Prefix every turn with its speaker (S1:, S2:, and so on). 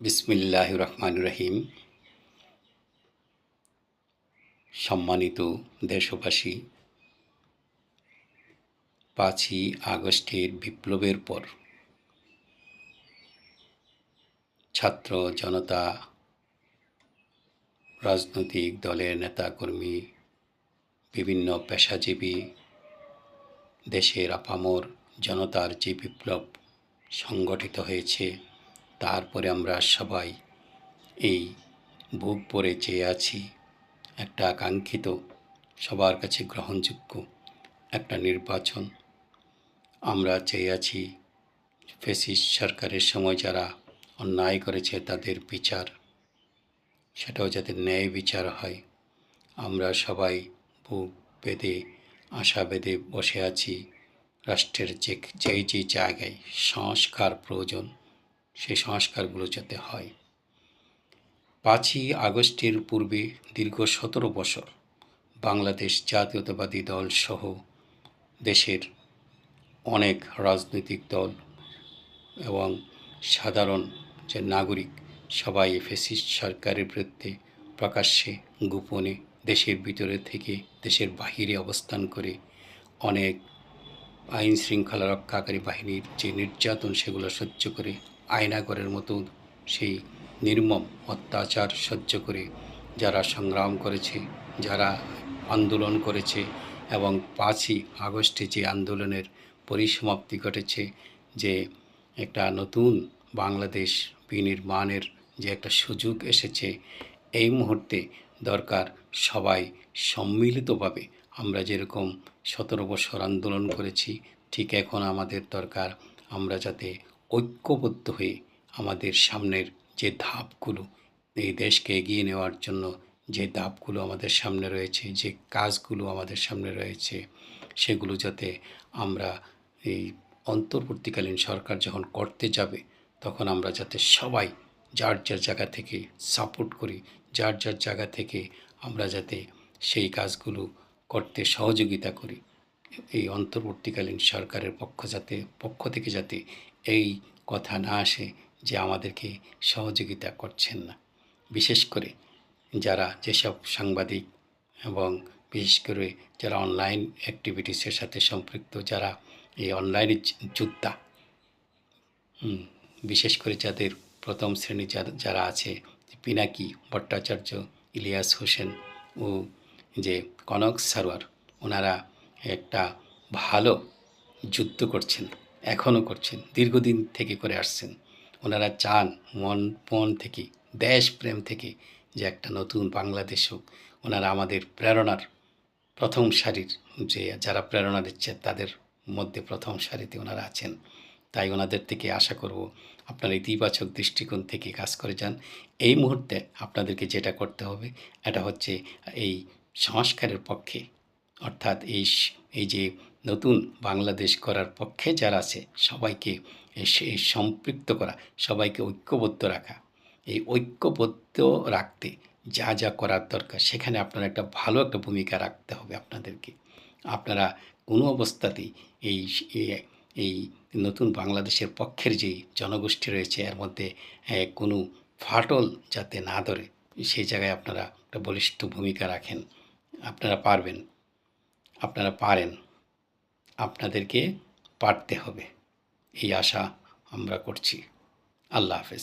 S1: বিসমিল্লাহ রহমান রহিম সম্মানিত দেশবাসী, পাঁচই আগস্টের বিপ্লবের পর ছাত্র জনতা, রাজনৈতিক দলের নেতাকর্মী, বিভিন্ন পেশাজীবী, দেশের আপামর জনতার যে বিপ্লব সংগঠিত হয়েছে তারপরে আমরা সবাই এই বুক পরে চেয়ে আছি। একটা আকাঙ্ক্ষিত সবার কাছে গ্রহণযোগ্য একটা নির্বাচন। আমরা চেয়ে আছি ফেসিস সরকারের সময় যারা অন্যায় করেছে তাদের বিচার। সেটাও যাতে ন্যায় বিচার হয়। আমরা সবাই বুক বেঁধে, আশা বেঁধে বসে আছি। রাষ্ট্রের যে যেই যে জায়গায় সংস্কার প্রয়োজন। সেই সংস্কারগুলো যাতে হয়। পাঁচই আগস্টের পূর্বে দীর্ঘ সতেরো বছর বাংলাদেশ জাতীয়তাবাদী দল সহ দেশের অনেক রাজনৈতিক দল এবং সাধারণ যে নাগরিক সবাই ফেসিস্ট সরকারের বিরুদ্ধে প্রকাশ্যে গোপনে দেশের ভিতরে থেকে দেশের বাহিরে অবস্থান করে অনেক আইন শৃঙ্খলা রক্ষাকারী বাহিনীর যে নির্যাতন সেগুলো সহ্য করে আয়নাগরের মতো সেই নির্মম অত্যাচার সহ্য করে যারা সংগ্রাম করেছে, যারা আন্দোলন করেছে এবং পাঁচই আগস্টে যে আন্দোলনের পরিসমাপ্তি ঘটেছে, যে একটা নতুন বাংলাদেশ বিনির্মাণের যে একটা সুযোগ এসেছে, এই মুহূর্তে দরকার সবাই সম্মিলিতভাবে আমরা যেরকম সতেরো বছর আন্দোলন করেছি, ঠিক এখন আমাদের দরকার আমরা যাতে ঐক্যবদ্ধ হয়ে আমাদের সামনের যে ধাপগুলো, এই দেশকে এগিয়ে নেওয়ার জন্য যে ধাপগুলো আমাদের সামনে রয়েছে, যে কাজগুলো আমাদের সামনে রয়েছে, সেগুলো যাতে আমরা এই অন্তর্বর্তীকালীন সরকার যখন করতে যাবে, তখন আমরা যাতে সবাই যার যার জায়গা থেকে সাপোর্ট করি, যার যার জায়গা থেকে আমরা যাতে সেই কাজগুলো করতে সহযোগিতা করি, এই অন্তর্বর্তীকালীন সরকারের পক্ষ যাতে, পক্ষ থেকে যাতে এই কথা না আসে যে আমাদেরকে সহযোগিতা করছেন না। বিশেষ করে যারা যেসব সাংবাদিক এবং বিশেষ করে যারা অনলাইন অ্যাক্টিভিটিসের সাথে সম্পৃক্ত, যারা এই অনলাইনে যোদ্ধা বিশেষ করে যাদের প্রথম শ্রেণি যারা আছে পিনাকি ভট্টাচার্য, ইলিয়াস হোসেন ও যে কনক সারোয়ার, ওনারা একটা ভালো যুদ্ধ করছেন। এখনও করছেন, দীর্ঘদিন থেকে করে আসছেন। ওনারা চান মন মন থেকে দেশপ্রেম থেকে যে একটা নতুন বাংলাদেশ হোক। ওনারা আমাদের প্রেরণার প্রথম সারির যে যারা প্রেরণা দিচ্ছে তাদের মধ্যে প্রথম সারিতে ওনারা আছেন। তাই ওনাদের থেকে আশা করব আপনারা ইতিবাচক দৃষ্টিকোণ থেকে কাজ করে যান। এই মুহূর্তে আপনাদেরকে যেটা করতে হবে, এটা হচ্ছে এই সংস্কারের পক্ষে, অর্থাৎ এই এই যে নতুন বাংলাদেশ করার পক্ষে যারা আছে, সবাইকে সম্পৃক্ত করা, সবাইকে ঐক্যবদ্ধ রাখা। এই ঐক্যবদ্ধ রাখতে যা যা করার দরকার, সেখানে আপনারা একটা ভালো একটা ভূমিকা রাখতে হবে আপনাদেরকে। আপনারা কোনো অবস্থাতেই এই এই নতুন বাংলাদেশের পক্ষের যে জনগোষ্ঠী রয়েছে, এর মধ্যে কোনো ফাটল যাতে না ধরে সেই জায়গায় আপনারা একটা বলিষ্ঠ ভূমিকা রাখেন। আপনারা পারবেন। আপনারা পারেন। আপনাদেরকে পারতে হবে। এই আশা আমরা করছি। আল্লাহ হাফেজ।